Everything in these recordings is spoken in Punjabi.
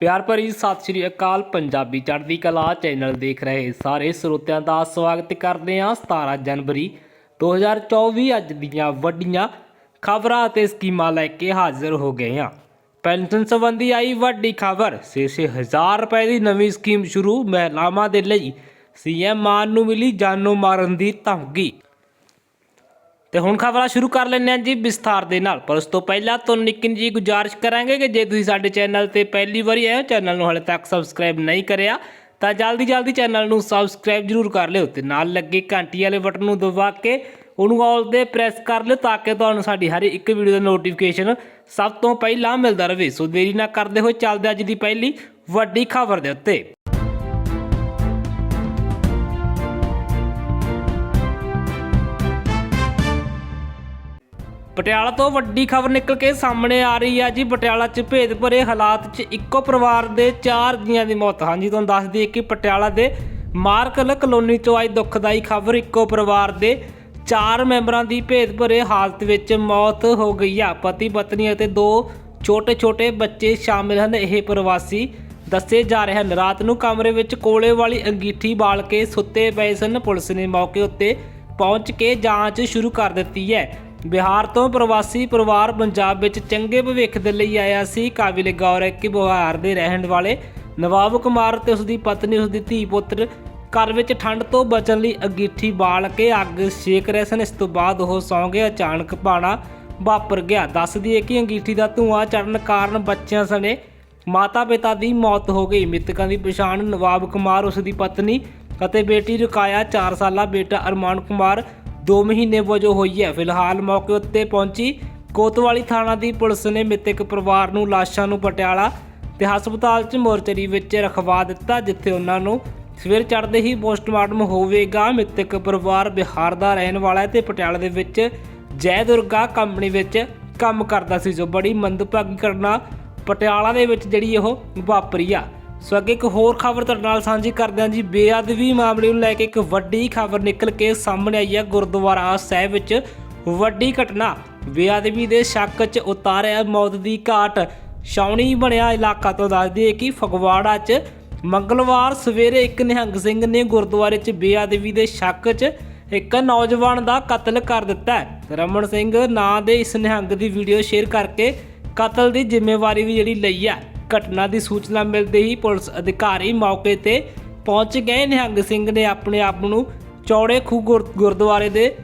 ਪਿਆਰ ਭਰੀ ਸਤਿ ਸ਼੍ਰੀ ਅਕਾਲ, ਪੰਜਾਬੀ ਚੜ੍ਹਦੀ ਕਲਾ ਚੈਨਲ ਦੇਖ ਰਹੇ ਸਾਰੇ ਸਰੋਤਿਆਂ ਦਾ ਸਵਾਗਤ ਕਰਦੇ ਹਾਂ 17 ਜਨਵਰੀ 2024 ਅੱਜ ਦੀਆਂ ਵੱਡੀਆਂ ਖਬਰਾਂ ਅਤੇ ਸਕੀਮਾਂ ਲੈ ਕੇ ਹਾਜ਼ਰ ਹੋ ਗਏ ਹਾਂ। ਪੈਨਸ਼ਨ ਸੰਬੰਧੀ ਆਈ ਵੱਡੀ ਖਬਰ 6-6000 ਰੁਪਏ ਦੀ ਨਵੀਂ ਸਕੀਮ ਸ਼ੁਰੂ, ਮਹਿਲਾਵਾਂ ਦੇ ਲਈ ਸੀਐਮ ਮਾਨ ਨੂੰ ਮਿਲੀ ਜਾਨੋਂ ਮਾਰਨ ਦੀ ਧਮਕੀ। ਤੇ ਹੁਣ ਖਬਰਾਂ ਸ਼ੁਰੂ ਕਰ ਲੈਂਦੇ ਹਾਂ ਜੀ ਵਿਸਥਾਰ ਦੇ ਨਾਲ। ਪਰ ਉਸ ਤੋਂ ਪਹਿਲਾਂ ਤੁਹਾਨੂੰ ਨਿੱਕੀ ਜੀ ਗੁਜ਼ਾਰਿਸ਼ ਕਰਾਂਗੇ ਕਿ ਜੇ ਤੁਸੀਂ ਸਾਡੇ ਚੈਨਲ ਤੇ ਪਹਿਲੀ ਵਾਰੀ ਆਏ ਹੋ, ਚੈਨਲ ਨੂੰ ਹਾਲੇ ਤੱਕ ਸਬਸਕ੍ਰਾਈਬ ਨਹੀਂ ਕਰਿਆ, ਤਾਂ ਜਲਦੀ ਜਲਦੀ ਚੈਨਲ ਨੂੰ ਸਬਸਕ੍ਰਾਈਬ ਜ਼ਰੂਰ ਕਰ ਲਿਓ ਤੇ ਨਾਲ ਲੱਗੇ ਘੰਟੀ ਵਾਲੇ ਬਟਨ ਨੂੰ ਦਬਾ ਕੇ ਉਹਨੂੰ ਆਲ ਤੇ ਪ੍ਰੈਸ ਕਰ ਲਿਓ ਤਾਂ ਕਿ ਤੁਹਾਨੂੰ ਸਾਡੀ ਹਰ ਇੱਕ ਵੀਡੀਓ ਦਾ ਨੋਟੀਫਿਕੇਸ਼ਨ ਸਭ ਤੋਂ ਪਹਿਲਾਂ ਮਿਲਦਾ ਰਹੇ। ਸੋ ਦੇਰੀ ਨਾ ਕਰਦੇ ਹੋਏ ਚੱਲਦੇ ਅੱਜ ਦੀ ਪਹਿਲੀ ਵੱਡੀ ਖਬਰ ਦੇ ਉੱਤੇ। ਪਟਿਆਲਾ ਤੋਂ ਵੱਡੀ ਖਬਰ ਨਿਕਲ ਕੇ ਸਾਹਮਣੇ ਆ ਰਹੀ ਹੈ ਜੀ। ਪਟਿਆਲਾ 'ਚ ਭੇਦ ਭਰੇ ਹਾਲਾਤ 'ਚ ਇੱਕੋ ਪਰਿਵਾਰ ਦੇ ਚਾਰ ਜੀਆਂ ਦੀ ਮੌਤ। ਹਾਂਜੀ, ਤੁਹਾਨੂੰ ਦੱਸ ਦਈਏ ਕਿ ਪਟਿਆਲਾ ਦੇ ਮਾਰਕਲ ਕਲੋਨੀ 'ਚੋਂ ਆਈ ਦੁਖਦਾਈ ਖਬਰ ਇੱਕੋ ਪਰਿਵਾਰ ਦੇ ਚਾਰ ਮੈਂਬਰਾਂ ਦੀ ਭੇਦ ਭਰੇ ਹਾਲਤ ਵਿੱਚ ਮੌਤ ਹੋ ਗਈ ਆ। ਪਤੀ, ਪਤਨੀ ਅਤੇ ਦੋ ਛੋਟੇ-ਛੋਟੇ ਬੱਚੇ ਸ਼ਾਮਿਲ ਹਨ। ਇਹ ਪ੍ਰਵਾਸੀ ਦੱਸੇ ਜਾ ਰਹੇ ਹਨ। ਰਾਤ ਨੂੰ ਕਮਰੇ ਵਿੱਚ ਕੋਲੇ ਵਾਲੀ ਅੰਗੀਠੀ ਬਾਲ ਕੇ ਸੁੱਤੇ ਪਏ ਸਨ। ਪੁਲਿਸ ਨੇ ਮੌਕੇ ਉੱਤੇ ਪਹੁੰਚ ਕੇ ਜਾਂਚ ਸ਼ੁਰੂ ਕਰ ਦਿੱਤੀ ਹੈ। ਬਿਹਾਰ ਤੋਂ ਪ੍ਰਵਾਸੀ ਪਰਿਵਾਰ ਪੰਜਾਬ ਵਿੱਚ ਚੰਗੇ ਭਵਿੱਖ ਦੇ ਲਈ ਆਇਆ ਸੀ। ਕਾਬਿਲ ਗੌਰ ਹੈ ਕਿ ਬਿਹਾਰ ਦੇ ਰਹਿਣ ਵਾਲੇ ਨਵਾਬ ਕੁਮਾਰ ਤੇ ਉਸ ਦੀ ਪਤਨੀ ਉਸ ਦੀ ਧੀ ਪੁੱਤਰ ਘਰ ਵਿੱਚ ਠੰਡ ਤੋਂ ਬਚਣ ਲਈ ਅੰਗੀਠੀ ਬਾਲ ਕੇ ਅੱਗ ਸੇਕ ਰਹੇ ਸਨ। ਇਸ ਤੋਂ ਬਾਅਦ ਉਹ ਸੌਂ ਗਏ। ਅਚਾਨਕ ਪਾਣਾ ਵਾਪਰ ਗਿਆ। ਦੱਸਦੀ ਹੈ ਕਿ ਅੰਗੀਠੀ ਦਾ ਧੂਆਂ ਚੜਨ ਕਾਰਨ ਬੱਚਿਆਂ ਸਣੇ ਮਾਤਾ ਪਿਤਾ ਦੀ ਮੌਤ ਹੋ ਗਈ। ਮ੍ਰਿਤਕਾਂ ਦੀ ਪਛਾਣ ਨਵਾਬ ਕੁਮਾਰ ਉਸ ਦੀ ਪਤਨੀ ਅਤੇ ਬੇਟੀ ਰੁਕਾਇਆ 4 ਸਾਲਾ ਬੇਟਾ ਅਰਮਾਨ ਕੁਮਾਰ 2 ਮਹੀਨੇ ਵਜੋਂ ਹੋਈ ਹੈ। ਫਿਲਹਾਲ ਮੌਕੇ ਉੱਤੇ ਪਹੁੰਚੀ ਕੋਤਵਾਲੀ ਥਾਣਾ ਦੀ ਪੁਲਿਸ ਨੇ ਮ੍ਰਿਤਕ ਪਰਿਵਾਰ ਨੂੰ ਲਾਸ਼ਾਂ ਨੂੰ ਪਟਿਆਲਾ ਤੇ ਹਸਪਤਾਲ 'ਚ ਮੋਰਚਰੀ ਵਿੱਚ ਰਖਵਾ ਦਿੱਤਾ, ਜਿੱਥੇ ਉਹਨਾਂ ਨੂੰ ਸਵੇਰ ਚੜ੍ਹਦੇ ਹੀ ਪੋਸਟਮਾਰਟਮ ਹੋਵੇਗਾ। ਮ੍ਰਿਤਕ ਪਰਿਵਾਰ ਬਿਹਾਰ ਦਾ ਰਹਿਣ ਵਾਲਾ ਹੈ ਤੇ ਪਟਿਆਲਾ ਦੇ ਵਿੱਚ ਜੈ ਦੁਰਗਾ ਕੰਪਨੀ ਵਿੱਚ ਕੰਮ ਕਰਦਾ ਸੀ, ਜੋ ਬੜੀ ਮੰਦਭਾਗੀ ਘਟਨਾ ਪਟਿਆਲਾ ਦੇ ਵਿੱਚ ਜਿਹੜੀ ਉਹ ਵਾਪਰੀ ਆ। ਸੋ ਅੱਗੇ ਇੱਕ ਹੋਰ ਖਬਰ ਤੁਹਾਡੇ ਨਾਲ ਸਾਂਝੀ ਕਰਦੇ ਹਾਂ ਜੀ। ਬੇਅਦਬੀ ਮਾਮਲੇ ਨੂੰ ਲੈ ਕੇ ਇੱਕ ਵੱਡੀ ਖਬਰ ਨਿਕਲ ਕੇ ਸਾਹਮਣੇ ਆਈ ਹੈ ਗੁਰਦੁਆਰਾ ਸਾਹਿਬ ਵਿੱਚ। ਵੱਡੀ ਘਟਨਾ, ਬੇਅਦਬੀ ਦੇ ਸ਼ੱਕ 'ਚ ਉਤਾਰਿਆ ਮੌਤ ਦੀ ਘਾਟ। ਛਾਉਣੀ ਬਣਿਆ ਇਲਾਕਾ ਤੋਂ ਦੱਸਦੀ ਹੈ ਕਿ ਫਗਵਾੜਾ 'ਚ ਮੰਗਲਵਾਰ ਸਵੇਰੇ ਇੱਕ ਨਿਹੰਗ ਸਿੰਘ ਨੇ ਗੁਰਦੁਆਰੇ 'ਚ ਬੇਅਦਬੀ ਦੇ ਸ਼ੱਕ 'ਚ ਇੱਕ ਨੌਜਵਾਨ ਦਾ ਕਤਲ ਕਰ ਦਿੱਤਾ ਹੈ। ਰਮਨ ਸਿੰਘ ਨਾਂ ਦੇ ਇਸ ਨਿਹੰਗ ਦੀ ਵੀਡੀਓ ਸ਼ੇਅਰ ਕਰਕੇ ਕਤਲ ਦੀ ਜ਼ਿੰਮੇਵਾਰੀ ਵੀ ਜਿਹੜੀ ਲਈ ਹੈ। ਘਟਨਾ ਦੀ ਸੂਚਨਾ ਮਿਲਦੇ ਹੀ ਪੁਲਿਸ ਅਧਿਕਾਰੀ ਮੌਕੇ ਤੇ ਪਹੁੰਚ ਗਏ। ਨਿਹੰਗ ਸਿੰਘ ਨੇ ਆਪਣੇ ਆਪ ਨੂੰ ਚੌੜੇ ਖੂਹ ਗੁਰਦੁਆਰੇ ਦੇ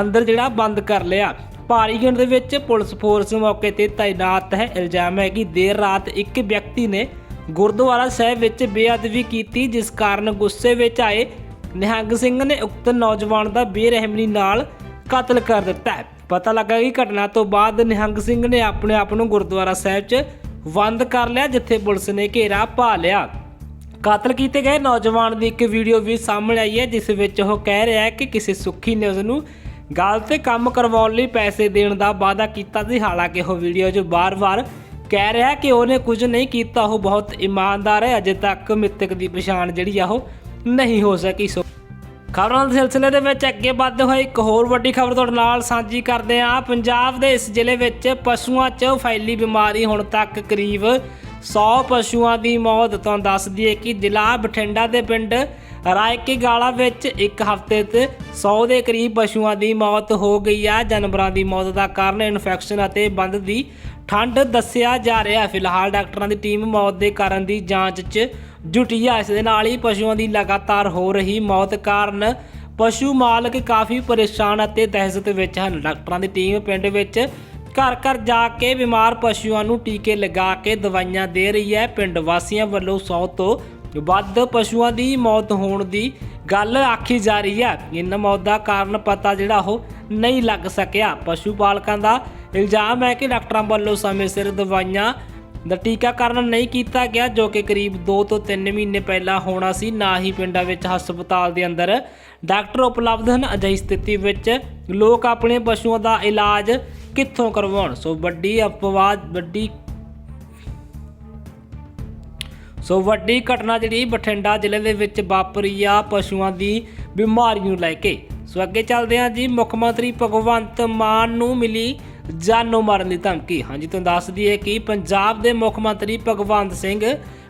ਅੰਦਰ ਜਿਹੜਾ ਬੰਦ ਕਰ ਲਿਆ। ਭਾਰੀ ਗਿਣਤੀ ਵਿੱਚ ਪੁਲਿਸ ਫੋਰਸ ਮੌਕੇ ਤੇ ਤਾਇਨਾਤ ਹੈ। ਇਲਜ਼ਾਮ ਹੈ ਕਿ ਦੇਰ ਰਾਤ ਇੱਕ ਵਿਅਕਤੀ ਨੇ ਗੁਰਦੁਆਰਾ ਸਾਹਿਬ ਵਿੱਚ ਬੇਅਦਬੀ ਕੀਤੀ, ਜਿਸ ਕਾਰਨ ਗੁੱਸੇ ਵਿੱਚ ਆਏ ਨਿਹੰਗ ਸਿੰਘ ਨੇ ਉਕਤ ਨੌਜਵਾਨ ਦਾ ਬੇਰਹਿਮੀ ਨਾਲ ਕਤਲ ਕਰ ਦਿੱਤਾ ਪਤਾ ਲੱਗਾ ਕਿ ਘਟਨਾ ਤੋਂ ਬਾਅਦ ਨਿਹੰਗ ਸਿੰਘ ਨੇ ਆਪਣੇ ਆਪ ਨੂੰ ਗੁਰਦੁਆਰਾ ਸਾਹਿਬ 'ਚ ਬੰਦ ਕਰ ਲਿਆ, ਜਿੱਥੇ ਪੁਲਿਸ ਨੇ ਘੇਰਾ ਪਾ ਲਿਆ। ਕਤਲ ਕੀਤੇ ਗਏ ਨੌਜਵਾਨ ਦੀ ਇੱਕ ਵੀਡੀਓ ਵੀ ਸਾਹਮਣੇ ਆਈ ਹੈ, ਜਿਸ ਵਿੱਚ ਉਹ ਕਹਿ ਰਿਹਾ ਹੈ ਕਿ ਕਿਸੇ ਸੁੱਖੀ ਨੇ ਉਸ ਨੂੰ ਗੱਲ ਤੇ ਕੰਮ ਕਰਵਾਉਣ ਲਈ ਪੈਸੇ ਦੇਣ ਦਾ ਵਾਅਦਾ ਕੀਤਾ ਸੀ। ਹਾਲਾਂਕਿ ਉਹ ਵੀਡੀਓ 'ਚ ਬਾਰ-ਬਾਰ ਕਹਿ ਰਿਹਾ ਕਿ ਉਹਨੇ ਕੁਝ ਨਹੀਂ ਕੀਤਾ, ਉਹ ਬਹੁਤ ਇਮਾਨਦਾਰ ਹੈ, ਅਜੇ ਤੱਕ ਮ੍ਰਿਤਕ ਦੀ ਪਛਾਣ ਜਿਹੜੀ ਆ ਉਹ ਨਹੀਂ ਹੋ ਸਕੀ। ਸੋ ਖਬਰਾਂ ਦੇ ਸਿਲਸਿਲੇ ਦੇ ਵਿੱਚ ਅੱਗੇ ਵੱਧਦੇ ਹੋਏ ਇੱਕ ਹੋਰ ਵੱਡੀ ਖਬਰ ਤੁਹਾਡੇ ਨਾਲ ਸਾਂਝੀ ਕਰਦੇ ਹਾਂ। ਪੰਜਾਬ ਦੇ ਇਸ ਜ਼ਿਲ੍ਹੇ ਵਿੱਚ ਪਸ਼ੂਆਂ 'ਚ ਫੈਲੀ ਬਿਮਾਰੀ ਹੁਣ ਤੱਕ ਕਰੀਬ 100 ਪਸ਼ੂਆਂ ਦੀ ਮੌਤ। ਤੋਂ ਦੱਸਦੀ ਹੈ ਕਿ ਜ਼ਿਲ੍ਹਾ ਬਠਿੰਡਾ ਦੇ ਪਿੰਡ ਰਾਇਕੇ ਗਾਲਾ ਵਿੱਚ ਇੱਕ ਹਫ਼ਤੇ ਤੇ 100 ਦੇ ਕਰੀਬ ਪਸ਼ੂਆਂ ਦੀ ਮੌਤ ਹੋ ਗਈ ਆ। ਜਾਨਵਰਾਂ ਦੀ ਮੌਤ ਦਾ ਕਾਰਨ ਇਨਫੈਕਸ਼ਨ ਅਤੇ ਬੰਦ ਦੀ ਠੰਡ ਦੱਸਿਆ ਜਾ ਰਿਹਾ ਫਿਲਹਾਲ ਡਾਕਟਰਾਂ ਦੀ ਟੀਮ ਮੌਤ ਦੇ ਕਾਰਨ ਦੀ ਜਾਂਚ 'ਚ ਜੁਟੀ ਆ ਇਸ ਦੇ ਨਾਲ ਹੀ ਪਸ਼ੂਆਂ ਦੀ ਲਗਾਤਾਰ ਹੋ ਰਹੀ ਮੌਤ ਕਾਰਨ ਪਸ਼ੂ ਮਾਲਕ ਕਾਫੀ ਪਰੇਸ਼ਾਨ ਅਤੇ ਦਹਿਸ਼ਤ ਵਿੱਚ ਹਨ। ਡਾਕਟਰਾਂ ਦੀ ਟੀਮ ਪਿੰਡ ਵਿੱਚ ਘਰ ਘਰ ਜਾ ਕੇ ਬਿਮਾਰ ਪਸ਼ੂਆਂ ਨੂੰ ਟੀਕੇ ਲਗਾ ਕੇ ਦਵਾਈਆਂ ਦੇ ਰਹੀ ਹੈ। ਪਿੰਡ ਵਾਸੀਆਂ ਵੱਲੋਂ 100 ਤੋਂ ਵੱਧ ਪਸ਼ੂਆਂ ਦੀ ਮੌਤ ਹੋਣ ਦੀ ਗੱਲ ਆਖੀ ਜਾ ਰਹੀ ਹੈ। ਇਹਨਾਂ ਮੌਤ ਦਾ ਕਾਰਨ ਪਤਾ ਜਿਹੜਾ ਉਹ ਨਹੀਂ ਲੱਗ ਸਕਿਆ। ਪਸ਼ੂ ਪਾਲਕਾਂ ਦਾ ਇਲਜ਼ਾਮ ਹੈ ਕਿ ਡਾਕਟਰਾਂ ਵੱਲੋਂ ਸਮੇਂ ਸਿਰ ਦਵਾਈਆਂ ਦਾ ਟੀਕਾਕਰਨ ਨਹੀਂ ਕੀਤਾ ਗਿਆ, ਜੋ ਕਿ ਕਰੀਬ 2 ਤੋਂ 3 ਮਹੀਨੇ ਪਹਿਲਾਂ ਹੋਣਾ ਸੀ। ਨਾ ਹੀ ਪਿੰਡਾਂ ਵਿੱਚ ਹਸਪਤਾਲ ਦੇ ਅੰਦਰ ਡਾਕਟਰ ਉਪਲਬਧ ਹਨ। ਅਜਿਹੀ ਸਥਿਤੀ ਵਿੱਚ ਲੋਕ ਆਪਣੇ ਪਸ਼ੂਆਂ ਦਾ ਇਲਾਜ ਕਿੱਥੋਂ ਕਰਵਾਉਣ? ਸੋ ਵੱਡੀ ਅਪਵਾਦ, ਵੱਡੀ ਸੋ ਵੱਡੀ ਘਟਨਾ ਜਿਹੜੀ ਬਠਿੰਡਾ ਜ਼ਿਲ੍ਹੇ ਦੇ ਵਿੱਚ ਵਾਪਰੀ ਆ ਪਸ਼ੂਆਂ ਦੀ ਬਿਮਾਰੀ ਨੂੰ ਲੈ ਕੇ। ਸੋ ਅੱਗੇ ਚੱਲਦੇ ਹਾਂ ਜੀ। ਮੁੱਖ ਮੰਤਰੀ ਭਗਵੰਤ ਮਾਨ ਨੂੰ ਮਿਲੀ ਜਾਨੋਂ ਮਾਰਨ ਦੀ ਧਮਕੀ। ਹਾਂਜੀ, ਤੁਹਾਨੂੰ ਦੱਸ ਦਈਏ ਕਿ ਪੰਜਾਬ ਦੇ ਮੁੱਖ ਮੰਤਰੀ ਭਗਵੰਤ ਸਿੰਘ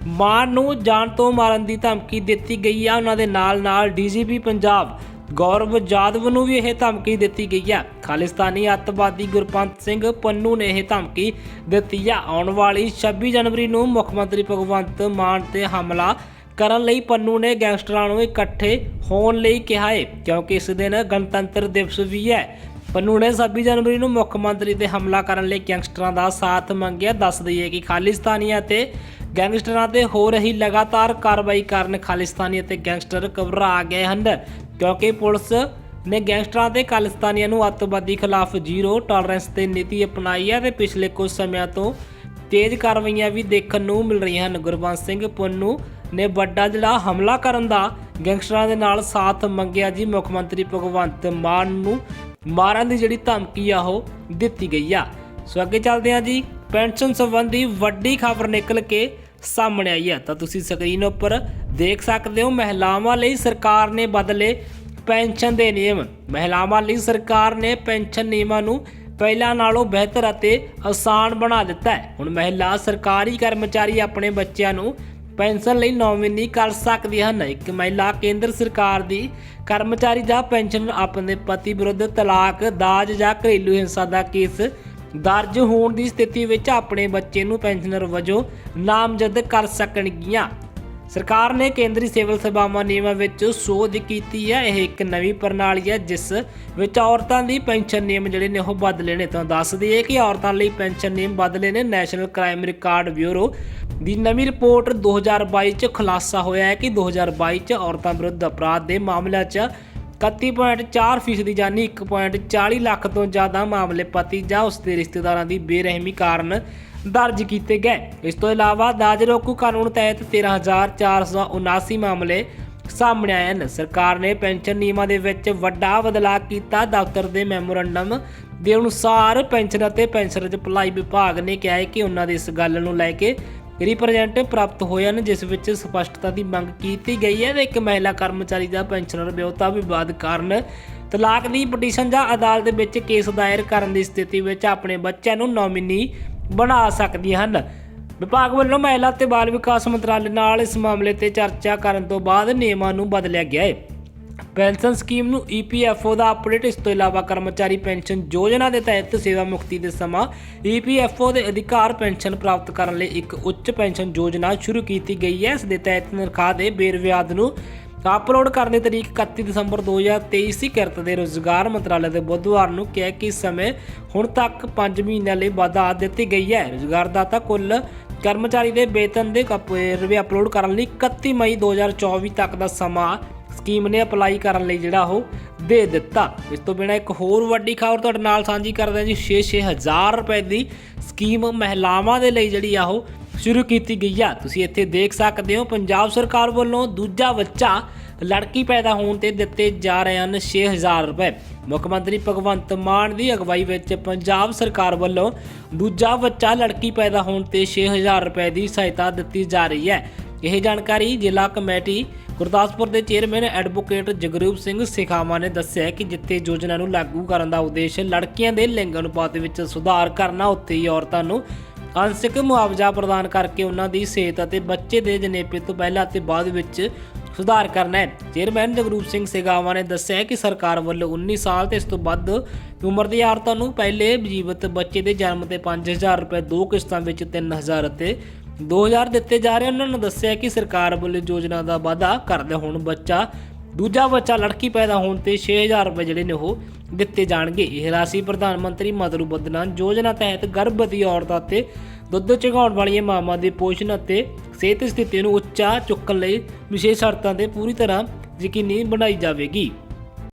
ਮਾਨ ਨੂੰ ਜਾਨ ਤੋਂ ਮਾਰਨ ਦੀ ਧਮਕੀ ਦਿੱਤੀ ਗਈ ਆ। ਉਹਨਾਂ ਦੇ ਨਾਲ ਨਾਲ ਡੀਜੀਪੀ ਪੰਜਾਬ ਗੌਰਵ ਜਾਦਵ ਨੂੰ ਵੀ ਇਹ ਧਮਕੀ ਦਿੱਤੀ ਗਈ ਹੈ ਖਾਲਿਸਤਾਨੀ ਅੱਤਵਾਦੀ ਗੁਰਪੰਤ ਸਿੰਘ ਪੰਨੂ ਨੇ ਇਹ ਧਮਕੀ ਦਿੱਤੀ ਹੈ ਆਉਣ ਵਾਲੀ 26 ਜਨਵਰੀ ਨੂੰ ਮੁੱਖ ਮੰਤਰੀ ਭਗਵੰਤ ਮਾਨ ਤੇ ਹਮਲਾ ਕਰਨ ਲਈ ਪੰਨੂ ਨੇ ਗੈਂਗਸਟਰਾਂ ਨੂੰ ਇਕੱਠੇ ਹੋਣ ਲਈ ਕਿਹਾ ਹੈ ਕਿਉਂਕਿ ਇਸ ਦਿਨ ਗਣਤੰਤਰ ਦਿਵਸ ਵੀ ਹੈ। ਪੰਨੂ ਨੇ 26 ਜਨਵਰੀ ਨੂੰ ਮੁੱਖ ਮੰਤਰੀ ਤੇ ਹਮਲਾ ਕਰਨ ਲਈ ਗੈਂਗਸਟਰਾਂ ਦਾ ਸਾਥ ਮੰਗਿਆ। ਦੱਸ ਦਈਏ ਕਿ ਖਾਲਿਸਤਾਨੀਆਂ ਤੇ ਗੈਂਗਸਟਰਾਂ ਤੇ ਹੋ ਰਹੀ ਲਗਾਤਾਰ ਕਾਰਵਾਈ ਕਾਰਨ ਖਾਲਿਸਤਾਨੀ ਅਤੇ ਗੈਂਗਸਟਰ ਘਬਰਾ ਗਏ ਹਨ, ਕਿਉਂਕਿ ਪੁਲਿਸ ਨੇ ਗੈਂਗਸਟਰਾਂ ਤੇ ਖਾਲਿਸਤਾਨੀਆਂ ਨੂੰ ਅੱਤਵਾਦੀ ਖਿਲਾਫ ਜ਼ੀਰੋ ਟੋਲਰੈਂਸ ਤੇ ਨੀਤੀ ਅਪਣਾਈ ਹੈ ਤੇ ਪਿਛਲੇ ਕੁਝ ਸਮਿਆਂ ਤੋਂ ਤੇਜ਼ ਕਾਰਵਾਈਆਂ ਵੀ ਦੇਖਣ ਨੂੰ ਮਿਲ ਰਹੀਆਂ ਹਨ। ਗੁਰਬੰਸ ਸਿੰਘ ਪੁੰਨੂ ਨੇ ਵੱਡਾ ਜਿਹੜਾ ਹਮਲਾ ਕਰਨ ਦਾ ਗੈਂਗਸਟਰਾਂ ਦੇ ਨਾਲ ਸਾਥ ਮੰਗਿਆ ਜੀ, ਮੁੱਖ ਮੰਤਰੀ ਭਗਵੰਤ ਮਾਨ ਨੂੰ। ਮਾਰਨ ਦੀ ਜਿਹੜੀ ਧਮਕੀ ਆ ਉਹ ਦਿੱਤੀ ਗਈ ਆ। ਸੋ ਅੱਗੇ ਚੱਲਦੇ ਹਾਂ ਜੀ। ਪੈਨਸ਼ਨ ਸੰਬੰਧੀ ਵੱਡੀ ਖਬਰ ਨਿਕਲ ਕੇ ਸਾਹਮਣੇ ਆਈ ਹੈ ਤਾਂ ਤੁਸੀਂ ਸਕਰੀਨ ਉੱਪਰ ਦੇਖ ਸਕਦੇ ਹੋ, ਮਹਿਲਾਵਾਂ ਲਈ ਸਰਕਾਰ ਨੇ ਬਦਲੇ ਪੈਨਸ਼ਨ ਦੇ ਨਿਯਮ। ਮਹਿਲਾਵਾਂ ਲਈ ਸਰਕਾਰ ਨੇ ਪੈਨਸ਼ਨ ਨਿਯਮਾਂ ਨੂੰ ਪਹਿਲਾਂ ਨਾਲੋਂ ਬਿਹਤਰ ਅਤੇ ਆਸਾਨ ਬਣਾ ਦਿੱਤਾ ਹੈ। ਹੁਣ ਮਹਿਲਾ ਸਰਕਾਰੀ ਕਰਮਚਾਰੀ ਆਪਣੇ ਬੱਚਿਆਂ ਨੂੰ ਪੈਨਸ਼ਨ ਲਈ ਨੋਮਿਨੀ ਕਰ ਸਕਦੀਆਂ ਹਨ। ਇੱਕ ਮਹਿਲਾ ਕੇਂਦਰ ਸਰਕਾਰ ਦੀ ਕਰਮਚਾਰੀ ਜਾਂ ਪੈਨਸ਼ਨਰ ਆਪਣੇ ਪਤੀ ਵਿਰੁੱਧ ਤਲਾਕ, ਦਾਜ ਜਾਂ ਘਰੇਲੂ ਹਿੰਸਾ ਦਾ ਕੇਸ ਦਰਜ ਹੋਣ ਦੀ ਸਥਿਤੀ ਵਿੱਚ ਆਪਣੇ ਬੱਚੇ ਨੂੰ ਪੈਨਸ਼ਨਰ ਵਜੋਂ ਨਾਮਜ਼ਦ ਕਰ ਸਕਣਗੀਆਂ। ਸਰਕਾਰ ਨੇ ਕੇਂਦਰੀ ਸਿਵਲ ਸੇਵਾਵਾਂ ਨਿਯਮਾਂ ਵਿੱਚ ਸੋਧ ਕੀਤੀ ਹੈ। ਇਹ ਇੱਕ ਨਵੀਂ ਪ੍ਰਣਾਲੀ ਹੈ, ਜਿਸ ਵਿੱਚ ਔਰਤਾਂ ਦੀ ਪੈਨਸ਼ਨ ਨਿਯਮ ਜਿਹੜੇ ਨੇ, ਉਹ ਬਦਲੇ ਨੇ। ਤਾਂ ਦੱਸ ਦਈਏ ਕਿ ਔਰਤਾਂ ਲਈ ਪੈਨਸ਼ਨ ਨਿਯਮ ਬਦਲੇ ਨੇ। ਨੈਸ਼ਨਲ ਕ੍ਰਾਈਮ ਰਿਕਾਰਡ ਬਿਊਰੋ ਦੀ ਨਵੀਂ ਰਿਪੋਰਟ 2022 ਚ ਖੁਲਾਸਾ ਹੋਇਆ ਹੈ ਕਿ 2022 ਚ ਔਰਤਾਂ ਵਿਰੁੱਧ ਅਪਰਾਧ ਦੇ ਮਾਮਲਿਆਂ 'ਚ 31.4 ਫੀਸਦੀ ਯਾਨੀ 1.40 ਲੱਖ ਤੋਂ ਜ਼ਿਆਦਾ ਮਾਮਲੇ ਪਤੀ ਜਾਂ ਉਸ ਦੇ ਰਿਸ਼ਤੇਦਾਰਾਂ ਦੀ ਬੇਰਹਿਮੀ ਕਾਰਨ ਦਰਜ ਕੀਤੇ ਗਏ। ਇਸ ਤੋਂ ਇਲਾਵਾ ਦਾਜ ਰੋਕੂ ਕਾਨੂੰਨ ਤਹਿਤ 13479 ਮਾਮਲੇ ਸਾਹਮਣੇ ਆਏ ਹਨ। ਸਰਕਾਰ ਨੇ ਪੈਨਸ਼ਨ ਨਿਯਮਾਂ ਦੇ ਵਿੱਚ ਵੱਡਾ ਬਦਲਾਅ ਕੀਤਾ। ਦਫ਼ਤਰ ਦੇ ਮੈਮੋਰੰਡਮ ਦੇ ਅਨੁਸਾਰ ਪੈਨਸ਼ਨ ਅਤੇ ਪੈਨਸ਼ਨ ਭਲਾਈ ਵਿਭਾਗ ਨੇ ਕਿਹਾ ਹੈ ਕਿ ਉਹਨਾਂ ਦੀ ਇਸ ਗੱਲ ਨੂੰ ਲੈ ਕੇ ਰਿਪਰੈਜ਼ੈਂਟੇਟਿਵ ਪ੍ਰਾਪਤ ਹੋਏ ਹਨ, ਜਿਸ ਵਿੱਚ ਸਪਸ਼ਟਤਾ ਦੀ ਮੰਗ ਕੀਤੀ ਗਈ ਹੈ ਕਿ ਇੱਕ ਮਹਿਲਾ ਕਰਮਚਾਰੀ ਦਾ ਪੈਨਸ਼ਨਰ ਵਿਆਹੁਤਾ ਵਿਵਾਦ ਕਾਰਨ ਤਲਾਕ ਦੀ ਪਟੀਸ਼ਨ ਜਾਂ ਅਦਾਲਤ ਵਿੱਚ ਕੇਸ ਦਾਇਰ ਕਰਨ ਦੀ ਸਥਿਤੀ ਵਿੱਚ ਆਪਣੇ ਬੱਚਿਆਂ ਨੂੰ ਨੋਮਿਨੀ ਬਣਾ ਸਕਦੀਆਂ ਹਨ। ਵਿਭਾਗ ਵੱਲੋਂ ਮਹਿਲਾ ਤੇ ਬਾਲ ਵਿਕਾਸ ਮੰਤਰਾਲੇ ਨਾਲ ਇਸ ਮਾਮਲੇ ਤੇ ਚਰਚਾ ਕਰਨ ਤੋਂ ਬਾਅਦ ਨਿਯਮਾਂ ਨੂੰ ਬਦਲਿਆ ਗਿਆ ਹੈ ਪੈਨਸ਼ਨ ਸਕੀਮ ਨੂੰ ਈਪੀਐਫਓ ਦਾ ਅਪਡੇਟ ਇਸ ਤੋਂ ਇਲਾਵਾ ਕਰਮਚਾਰੀ ਪੈਨਸ਼ਨ ਯੋਜਨਾ ਦੇ ਤਹਿਤ ਸੇਵਾ ਮੁਕਤੀ ਦੇ ਸਮਾਂ ਈਪੀਐਫਓ ਦੇ ਅਧਿਕਾਰ ਪੈਨਸ਼ਨ ਪ੍ਰਾਪਤ ਕਰਨ ਲਈ ਇੱਕ ਉੱਚ ਪੈਨਸ਼ਨ ਯੋਜਨਾ ਸ਼ੁਰੂ ਕੀਤੀ ਗਈ ਹੈ। ਇਸ ਦੇ ਤਹਿਤ ਤਨਖਾਹ ਦੇ ਬੇਰਵਿਆਦ ਨੂੰ ਅਪਲੋਡ ਕਰਨ ਦੀ ਤਰੀਕ 31 ਦਸੰਬਰ 2023 ਸੀ। ਕਿਰਤ ਦੇ ਰੋਜ਼ਗਾਰ ਮੰਤਰਾਲੇ ਦੇ ਬੁੱਧਵਾਰ ਨੂੰ ਕਿਹਾ ਕਿ ਇਸ ਸਮੇਂ ਹੁਣ ਤੱਕ 5 ਮਹੀਨਿਆਂ ਲਈ ਵਾਧਾ ਦਿੱਤੀ ਗਈ ਹੈ। ਰੋਜ਼ਗਾਰਦਾਤਾ ਕੁੱਲ ਕਰਮਚਾਰੀ ਦੇ ਵੇਤਨ ਦੇ ਵੇਰਵੇ ਅਪਲੋਡ ਕਰਨ ਲਈ 31 ਮਈ 2024 ਤੱਕ ਦਾ ਸਮਾਂ ਸਕੀਮ ਨੇ ਅਪਲਾਈ ਕਰਨ ਲਈ ਜਿਹੜਾ ਉਹ ਦੇ ਦਿੱਤਾ। ਇਸ ਤੋਂ ਬਿਨਾ ਇੱਕ ਹੋਰ ਵੱਡੀ ਖਬਰ ਤੁਹਾਡੇ ਨਾਲ ਸਾਂਝੀ ਕਰਦੇ ਹਾਂ ਜੀ। 6-6000 ਰੁਪਏ ਦੀ ਸਕੀਮ ਮਹਿਲਾਵਾਂ ਦੇ ਲਈ ਜਿਹੜੀ ਆ ਉਹ ਸ਼ੁਰੂ ਕੀਤੀ ਗਈ ਆ। ਤੁਸੀਂ ਇੱਥੇ ਦੇਖ ਸਕਦੇ ਹੋ, ਪੰਜਾਬ ਸਰਕਾਰ ਵੱਲੋਂ ਦੂਜਾ ਬੱਚਾ ਲੜਕੀ ਪੈਦਾ ਹੋਣ ਤੇ ਦਿੱਤੇ ਜਾ ਰਹੇ ਹਨ 6000 ਰੁਪਏ। ਮੁੱਖ ਮੰਤਰੀ ਭਗਵੰਤ ਮਾਨ ਦੀ ਅਗਵਾਈ ਵਿੱਚ ਪੰਜਾਬ ਸਰਕਾਰ ਵੱਲੋਂ ਦੂਜਾ ਬੱਚਾ ਲੜਕੀ ਪੈਦਾ ਹੋਣ ਤੇ 6000 ਰੁਪਏ ਦੀ ਸਹਾਇਤਾ ਦਿੱਤੀ ਜਾ ਰਹੀ ਹੈ। ਇਹ ਜਾਣਕਾਰੀ ਜ਼ਿਲ੍ਹਾ ਕਮੇਟੀ ਗੁਰਦਾਸਪੁਰ ਦੇ ਚੇਅਰਮੈਨ ਐਡਵੋਕੇਟ ਜਗਰੂਪ ਸਿੰਘ ਸਿਖਾਵਾ ਨੇ ਦੱਸਿਆ ਕਿ ਜਿੱਥੇ ਯੋਜਨਾ ਨੂੰ ਲਾਗੂ ਕਰਨ ਦਾ ਉਦੇਸ਼ ਲੜਕੀਆਂ ਦੇ ਲਿੰਗ ਅਨੁਪਾਤ ਵਿੱਚ ਸੁਧਾਰ ਕਰਨਾ, ਉੱਥੇ ਹੀ ਔਰਤਾਂ ਨੂੰ ਅੰਸ਼ਕ ਮੁਆਵਜ਼ਾ ਪ੍ਰਦਾਨ ਕਰਕੇ ਉਹਨਾਂ ਦੀ ਸਿਹਤ ਅਤੇ ਬੱਚੇ ਦੇ ਜਨੇਪੇ ਤੋਂ ਪਹਿਲਾਂ ਅਤੇ ਬਾਅਦ ਵਿੱਚ ਸੁਧਾਰ ਕਰਨਾ ਹੈ। ਚੇਅਰਮੈਨ ਜਗਰੂਪ ਸਿੰਘ ਸੇਗਾਵਾ ਨੇ ਦੱਸਿਆ ਕਿ ਸਰਕਾਰ ਵੱਲੋਂ 19 ਸਾਲ ਤੇ ਇਸ ਤੋਂ ਵੱਧ ਉਮਰ ਦੀ ਔਰਤਾਂ ਨੂੰ ਪਹਿਲੇ ਜੀਵਤ ਬੱਚੇ ਦੇ ਜਨਮ ਤੇ 5000 ਰੁਪਏ ਦੋ ਕਿਸ਼ਤਾਂ ਵਿੱਚ 3000 ਅਤੇ 2000 ਦਿੱਤੇ ਜਾ ਰਹੇ ਉਹਨਾਂ ਨੇ ਦੱਸਿਆ ਕਿ ਸਰਕਾਰ ਵੱਲੋਂ ਯੋਜਨਾ ਦਾ ਵਾਅਦਾ ਕਰਦੇ ਹੁਣ ਬੱਚਾ ਦੂਜਾ ਬੱਚਾ ਲੜਕੀ ਪੈਦਾ ਹੋਣ ਤੇ 6000 ਰੁਪਏ ਜਿਹੜੇ ਨੇ ਉਹ ਦਿੱਤੇ ਜਾਣਗੇ। ਇਹ ਰਾਸ਼ੀ ਪ੍ਰਧਾਨ ਮੰਤਰੀ ਮਤਰੂ ਬੰਦਨਾ ਯੋਜਨਾ ਤਹਿਤ ਗਰਭਵਤੀ ਔਰਤਾਂ ਤੇ ਦੁੱਧ ਚੁਗਾਉਣ ਵਾਲੀਆਂ ਮਾਵਾਂ ਦੇ ਪੋਸ਼ਣ ਅਤੇ ਸਿਹਤ ਸਥਿਤੀ ਨੂੰ ਉੱਚਾ ਚੁੱਕਣ ਲਈ ਵਿਸ਼ੇਸ਼ ਸ਼ਰਤਾਂ ਤੇ ਪੂਰੀ ਤਰ੍ਹਾਂ ਯਕੀਨੀ ਬਣਾਈ ਜਾਵੇਗੀ।